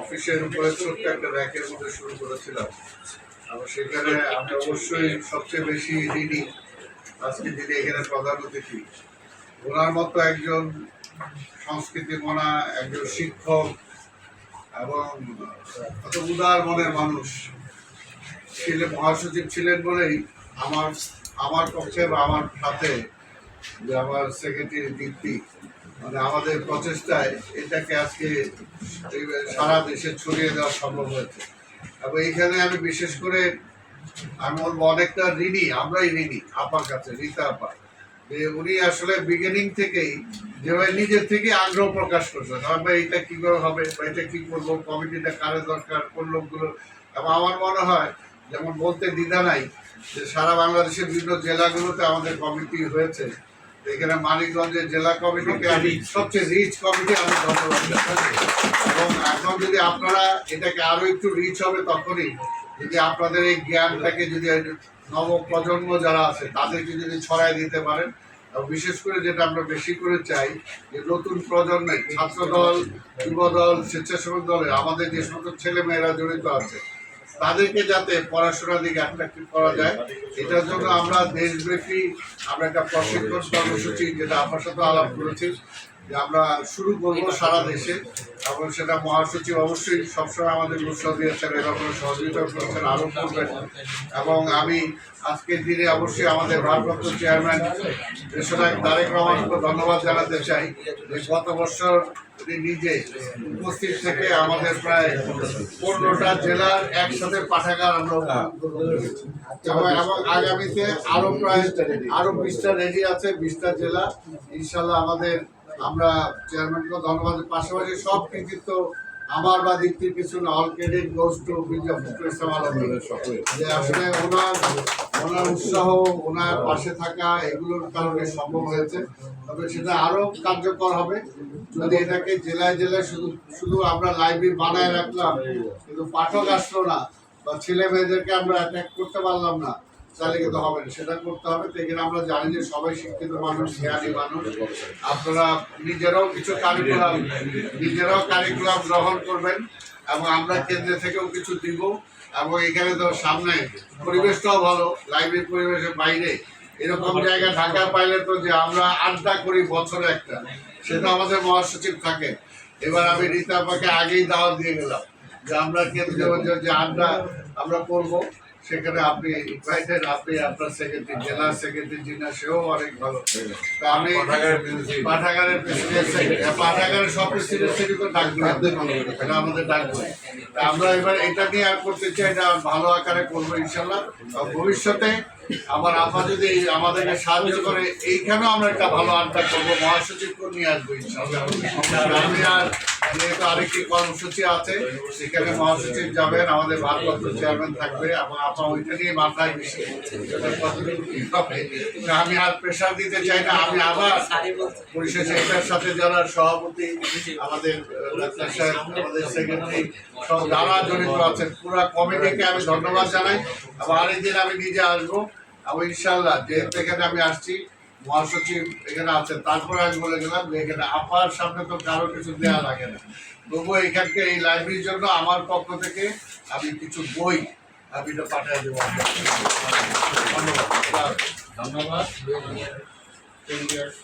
অফিসের উপরে ছোট্ট একটা র্যাকের মধ্যে শুরু করেছিলাম। এবং সেখানে আমি অবশ্যই সবচেয়ে বেশি ঋণী আজকে যিনি এখানে প্রধান অতিথি। ওনার মতো একজন সংস্কৃতি মনা একজন শিক্ষক এবং কত উদার মনের মানুষ। ছিলেন মহাসচিব ছিলেন বলেই আমার আমার পক্ষে বা আমার সাথে যে আমার সেক্রেটারি দীপ্তি মানে আমাদের প্রচেষ্টায় এটাকে আজকে সারা দেশে ছড়িয়ে দেওয়া সম্ভব হয়েছে। এবং এইখানে আমি বিশেষ করে আমি বলব অনেকটা ঋণী, আমরাই ঋণী, আপার কাছে, রীতা আপা। যে উনি আসলে বিগিনিং থেকেই যেভাবে নিজের থেকে আগ্রহ প্রকাশ করছেন আমরা এটা কীভাবে হবে, বা এটা কি করব কমিটিটা কারে দরকার, কোন লোকগুলো, এবং আমার মনে হয় যেমন বলতে দ্বিধা নাই যে সারা বাংলাদেশের বিভিন্ন জেলাগুলোতে আমাদের কমিটি হয়েছে। এখানে মানিকগঞ্জের জেলা কমিটিকে আমি সবচেয়ে রিচ কমিটি আমি ধন্যবাদ এবং এখন যদি আপনারা এটাকে আরও একটু রিচ হবে তখনই যদি আপনাদের এই জ্ঞানটাকে যদি নব প্রজন্ম যারা আছে, তাদেরকে যদি ছড়াই দিতে পারেন বিশেষ করে যেটা আমরা বেশি করে চাই, যে নতুন প্রজন্মের ছাত্র দল যুব দল স্বেচ্ছাসেবক দলে আমাদের যে সমস্ত ছেলে মেয়েরা জড়িত আছে তাদেরকে যাতে পড়াশোনার দিকে অ্যাট্রাক্টিভ করা যায়। এটার জন্য আমরা দেশব্যাপী আমরা একটা প্রশিক্ষণ কর্মসূচি যেটা আপনার সাথে আলাপ করেছি। যে আমরা শুরু করব সারা দেশে। এবং সেটা মহাসচিব অবশ্যই সবসময় আমাদের উৎসাহ দিয়েছেন, এরকম সহযোগিতা করেছেন আরও করবেন। এবং আমি আজকের দিনে অবশ্যই আমাদের ভারপ্রাপ্ত চেয়ারম্যান দেশনায়ক তারেক রহমানকে ধন্যবাদ জানাতে চাই যে গত বছর নিজে উপস্থিত থেকে আমাদের প্রায় পনেরোটা জেলার একসাথে পাঠাগার আমরা এবং আগামীতে আরও প্রায় আরও বিশটা রেডি আছে, বিশটা জেলা। ইনশাল্লাহ আমাদের আমরা চেয়ারম্যানকে ধন্যবাদ পাশাপাশি সব কৃতিত্ব আমার বা দীপ্তির কিছু না all credit goes to Mirza Fakhrul Islam Alamgir যে আসলে ওনার ওনার উৎসাহ ওনার পাশে থাকা এগুলোর কারণে সম্ভব হয়েছে। তবে সেটা আরও কার্যকর হবে। যদি এটাকে জেলায় জেলায় শুধু শুধু আমরা লাইব্রেরি বানায় রাখলাম কিন্তু পাঠক আসলো না বা ছেলে মেয়েদেরকে আমরা অ্যাট্যাক করতে পারলাম না তাহলে কিন্তু হবে না। সেটা করতে হবে। তো এখানে আমরা জানি যে সবাই শিক্ষিত মানুষ, জ্ঞানী মানুষ। আপনারা নিজেরাও কিছু কারিকুলাম নিজেরাও কারিকুলাম গ্রহণ করবেন এবং আমরা কেন্দ্র থেকেও কিছু দিব এবং এখানে তো সামনে পরিবেশটাও ভালো লাইব্রেরি পরিবেশের বাইরে। এরকম জায়গা ঢাকা পাইলে তো যে আমরা আড্ডা করি বছরে একটা, সেটা আমাদের মহাসচিব থাকে। এবার আমি রীতা আপাকে আগেই দাওয়াত দিয়ে গেলাম যে আমরা কেন্দ্রীয় যে- আড্ডা আমরা করব। সেখানে আপনি ইনভাইটেড আপনি আপনার সেক্রেটারি জেলা সেক্রেটারি যিনি সেও অনেক ভালো। তা আমি পাঠাগারের প্রেসিডেন্ট পাঠাগারের সব প্রেসিডেন্ট তো ডাকবো এটা আমাদের ডাকবো তা আমরা এবার এটা নিয়ে আর করতে চাই এটা ভালো আকারে করব ইনশাল্লাহ। ভবিষ্যতে আমার আপা যদি আমাদেরকে সাহায্য করে এইখানেও আমরা একটা ভালো আড্ডা করব মহাসচিবকে নিয়ে আসব ইনশাল্লাহ। আমি আর যেহেতু আরেকটি কর্মসূচি আছে, সেখানে মহাসচিব যাবেন, আমাদের ভারপ্রাপ্ত চেয়ারম্যান থাকবে, এবং আপনার ওইটা নিয়ে মাথায় বেশি আমি আর প্রেশার দিতে চাই না, আমি আবার পরিশেষে এটার সাথে যারা সভাপতি, আমাদের আমাদের সেক্রেটারি সব যারা জড়িত আছেন, পুরো কমিটিকে আমি ধন্যবাদ জানাই। এবং আরেকদিন আমি নিজে আসব। এবং ইনশাল্লাহ যেহেতু এখানে আমি আসছি মহাসচিব এখানে আছেন। তারপরে আমি বলে গেলাম যে এখানে আপার সামনে তো কারও কিছু দেওয়া লাগে না। তবুও এখানকে এই লাইব্রেরির জন্য আমার পক্ষ থেকে আমি কিছু বই আমি এটা পাঠিয়ে দেবো। ধন্যবাদ। ধন্যবাদ।